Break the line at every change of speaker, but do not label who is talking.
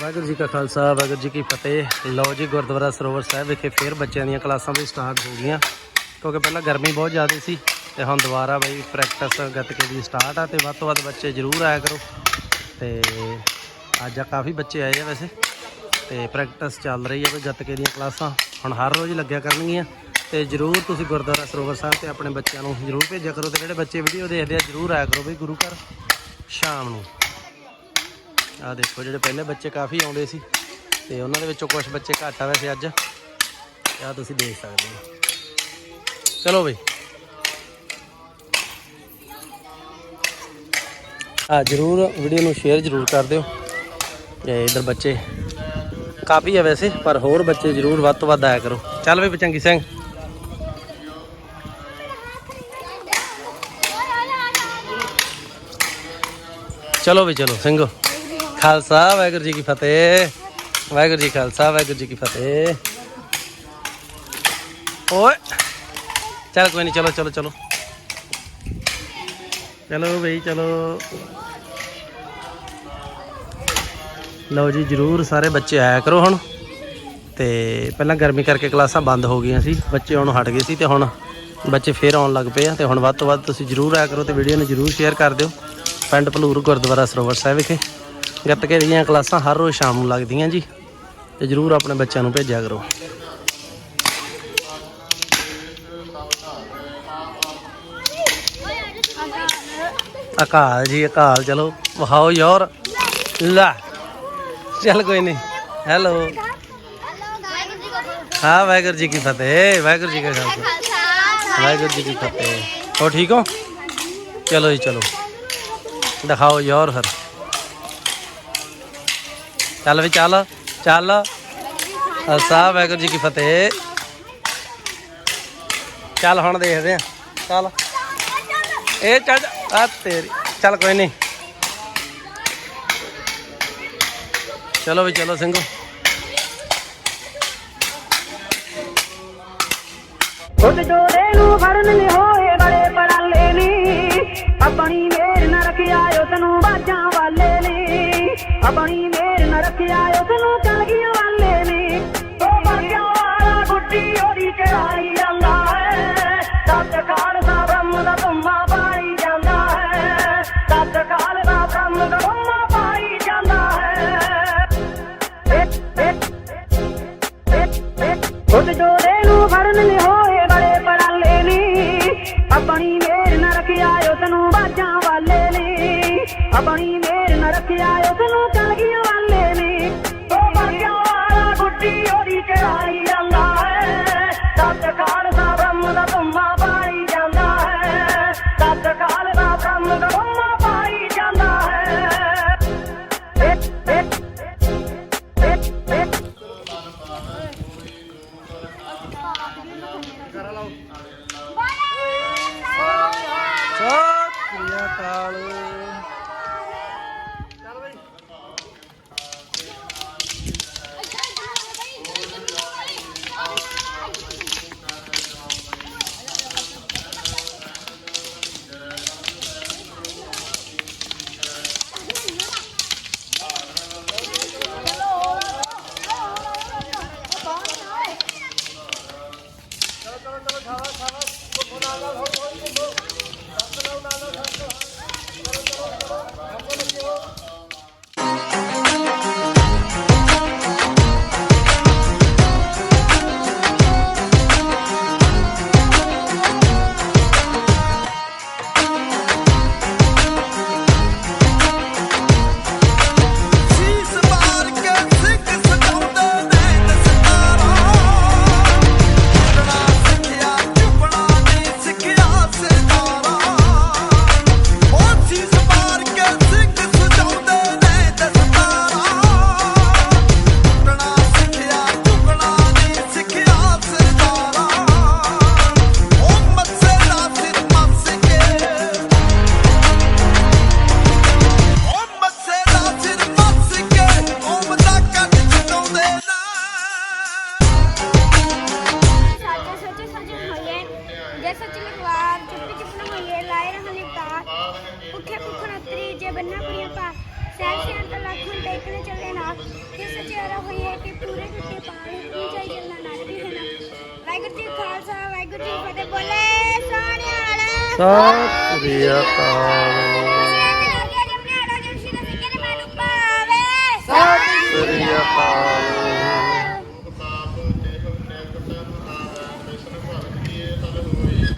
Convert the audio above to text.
ਵਾਹਿਗੁਰੂ ਜੀ ਕਾ ਖਾਲਸਾ, ਵਾਹਿਗੁਰੂ ਜੀ ਕੀ ਫਤਿਹ। ਲਓ ਜੀ, ਗੁਰਦੁਆਰਾ ਸਰੋਵਰ ਸਾਹਿਬ ਵਿਖੇ ਫੇਰ ਬੱਚਿਆਂ ਦੀਆਂ ਕਲਾਸਾਂ ਵੀ ਸਟਾਰਟ ਹੋ ਗਈਆਂ। ਕਿਉਂਕਿ ਪਹਿਲਾਂ ਗਰਮੀ ਬਹੁਤ ਜ਼ਿਆਦਾ ਸੀ ਤੇ ਹੁਣ ਦੁਬਾਰਾ ਬਈ ਪ੍ਰੈਕਟਿਸ ਗੱਤਕੇ ਦੀ ਸਟਾਰਟ ਆ ਤੇ ਵੱਧ ਤੋਂ ਵੱਧ ਬੱਚੇ ਜ਼ਰੂਰ ਆਇਆ ਕਰੋ। ਤੇ ਅੱਜ ਆ ਕਾਫੀ ਬੱਚੇ ਆਏ ਆ ਵੈਸੇ। ਤੇ ਪ੍ਰੈਕਟਿਸ ਚੱਲ ਰਹੀ ਆ ਵੀ ਗੱਤਕੇ ਦੀਆਂ ਕਲਾਸਾਂ। ਹੁਣ ਹਰ ਰੋਜ਼ ਲੱਗਿਆ ਕਰਨਗੀਆਂ। ਤੇ ਜ਼ਰੂਰ ਤੁਸੀਂ ਗੁਰਦੁਆਰਾ ਸਰੋਵਰ ਸਾਹਿਬ ਤੇ ਆਪਣੇ ਬੱਚਿਆਂ ਨੂੰ ਜ਼ਰੂਰ ਭੇਜਿਆ ਕਰੋ ਤੇ ਜਿਹੜੇ ਬੱਚੇ ਵੀਡੀਓ ਦੇਖਦੇ ਆ, ਜ਼ਰੂਰ ਆਇਆ ਕਰੋ ਬਈ ਗੁਰੂ ਘਰ ਸ਼ਾਮ ਨੂੰ। ਆ ਦੇਖੋ ਜਿਹੜੇ ਪਹਿਲੇ ਬੱਚੇ ਕਾਫੀ ਆਉਂਦੇ ਸੀ ਤੇ ਉਹਨਾਂ ਦੇ ਵਿੱਚੋਂ ਕੁਝ ਬੱਚੇ ਘੱਟ ਆ ਵੈਸੇ ਅੱਜ। ਆ ਤੁਸੀਂ ਦੇਖ ਸਕਦੇ ਹੋ। ਚਲੋ ਬਈ। ਆ ਜਰੂਰ ਵੀਡੀਓ ਨੂੰ ਸ਼ੇਅਰ ਜਰੂਰ ਕਰ ਦਿਓ। ਤੇ ਇਧਰ ਬੱਚੇ ਕਾਫੀ ਆ ਵੈਸੇ, ਪਰ ਹੋਰ ਬੱਚੇ ਜਰੂਰ ਵੱਧ ਤੋਂ ਵੱਧ ਆਇਆ ਕਰੋ। ਚੱਲ ਬਈ ਬਚੰਗੀ ਸਿੰਘ। ਚਲੋ ਵੀ ਚਲੋ, ਸਿੰਘੋ। ਖਾਲਸਾ, ਵਾਹਿਗੁਰੂ ਜੀ ਕੀ ਫਤਿਹ। ਵਾਹਿਗੁਰੂ ਜੀ ਖਾਲਸਾ, ਵਾਹਿਗੁਰੂ ਜੀ ਕੀ ਫਤਿਹ। ਓਏ, ਚੱਲ ਕੋਈ ਨਹੀਂ ਚਲੋ ਚਲੋ ਚਲੋ। ਚਲੋ ਬਈ, ਚਲੋ। ਲਓ ਜੀ, ਜਰੂਰ ਸਾਰੇ ਬੱਚੇ ਆਇਆ ਕਰੋ ਹੁਣ। ਤੇ ਪਹਿਲਾਂ ਗਰਮੀ ਕਰਕੇ ਕਲਾਸਾਂ ਬੰਦ ਹੋ ਗਈਆਂ ਸੀ, ਬੱਚੇ ਹੁਣ ਹਟ ਗਏ ਸੀ ਤੇ ਹੁਣ ਬੱਚੇ ਫੇਰ ਆਉਣ ਲੱਗ ਪਏ ਆ ਤੇ ਹੁਣ ਵੱਧ ਤੋਂ ਵੱਧ ਤੁਸੀਂ ਜਰੂਰ ਆਇਆ ਕਰੋ ਤੇ ਵੀਡੀਓ ਨੂੰ ਜਰੂਰ ਸ਼ੇਅਰ ਕਰ ਦਿਓ। ਪਿੰਡ ਭਲੂਰ ਗੁਰਦੁਆਰਾ ਸਰੋਵਰ ਸਾਹਿਬ ਵਿਖੇ। ਗੱਤਕੇ ਦੀਆਂ ਕਲਾਸਾਂ ਹਰ ਰੋਜ਼ ਸ਼ਾਮ ਨੂੰ ਲੱਗਦੀਆਂ ਜੀ। ਤੇ ਜਰੂਰ ਆਪਣੇ ਬੱਚਿਆਂ ਨੂੰ ਭੇਜਿਆ ਕਰੋ। ਅਕਾਲ ਜੀ, ਅਕਾਲ। ਚਲੋ ਵਹਾਓ ਯਾਰ ਲੈ। ਚੱਲ ਕੋਈ ਨਹੀਂ। ਹੈਲੋ। ਹਾਂ, ਵਾਹਿਗੁਰੂ ਜੀ ਕੀ ਫਤਿਹ। ਵਾਹਿਗੁਰੂ ਜੀ ਕਾ ਖਾਲਸਾ ਵਾਹਿਗੁਰੂ ਜੀ ਕੀ ਫਤਿਹ। ਹੋ ਠੀਕ ਹੋ? ਚਲੋ ਜੀ, ਚਲੋ। ਦਿਖਾਓ ਯਾਰ ਫਿਰ। ਚੱਲ ਵੀ ਚੱਲ ਚੱਲ। ਸਾਹਿਬ ਵਾਹਿਗੁਰੂ ਜੀ ਕੀ ਫਤਿਹ। ਚੱਲ ਹੁਣ ਦੇਖਦੇ ਆ ਚੱਲ। ਇਹ ਚੱਲ, ਆ ਤੇਰੀ, ਚੱਲ ਕੋਈ ਨਹੀਂ। ਚਲੋ ਵੀ ਚਲੋ ਸਿੰਘੋ।
ਖੁਦ ਜੋੜੇ ਨੂੰ ਫੜਨ ਨਹੀਂ ਹੋਏ ਬੜੇ ਪੜਾਲੇ ਨੇ। ਆਪਣੀ ਮੇਰ ਨਾ ਰੱਖਿਆ, ਉਸ ਨੂੰ ਬਾਜਾਂ ਵਾਲੇ ਨੇ। ਆਪਣੀ ਰੱਖਿਆ ਉਸ ਨੂੰ ਕਲਗੀਆਂ ਵਾਲੇ ਨੇ। ਉਹ ਬਾਜਾਂ ਵਾਲਾ ਗੁੱਡੀ ਉਹਦੀ ਚੜਾਈ ਜਾਂਦਾ ਹੈ। ਸੱਤ ਕਾਲ ਬ੍ਰਹਮ ਦਾ ਧੁੰਮਾ ਪਾਈ ਜਾਂਦਾ ਹੈ। ਸੱਤ ਕਾਲ ਬ੍ਰਹਮ ਦਾ ਧੁੰਮਾ ਪਾਈ ਜਾਂਦਾ ਹੈ। ਖੁਦ ਜੋੜੇ ਨੂੰ ਫੜਨ ਨਹੀਂ ਹੋਏ ਬੜੇ ਪੜਾਲੇ ਨੇ। ਆਪਣੀ ਮੇਰ ਨਾ ਰੱਖਿਆ ਉਸ ਨੂੰ ਬਾਜਾਂ ਵਾਲੇ ਨੇ। ਆਪਣੀ Hallelujah. ਵਾਰ ਚੁੱਪ ਚੁੱਪ
ਹੋਈਏ ਲਾਇ ਰਹਲੀ ਤਾਰ ਭੁੱਖੇ ਭੁੱਖਣ ਉਤਰੀ ਜੇ ਬੰਨਾ ਪੜੀਆਂ ਪਾ ਸਹਿ ਸਿਆਣ ਤਾਂ ਲੱਖ ਹੁਣ ਦੇਖਦੇ ਚੱਲੇ
ਨਾ। ਕਿ ਸਚਿਆਰਾ ਹੋਈਏ ਕਿ ਪੂਰੇ ਟੁੱਟੇ ਪਾਣ ਨੂੰ ਜਾਈ ਜਲਣਾ ਨਾਲ ਵੀ ਹੈ ਨਾ।
ਵਾਹਿਗੁਰੂ ਜੀ ਖਾਲਸਾ, ਵਾਹਿਗੁਰੂ ਜੀ ਫਤਿਹ। ਬੋਲੇ ਸੋਹਣਿਆ ਵਾਲਾ।
ਸਤਿ ਸ੍ਰੀ ਅਕਾਲ।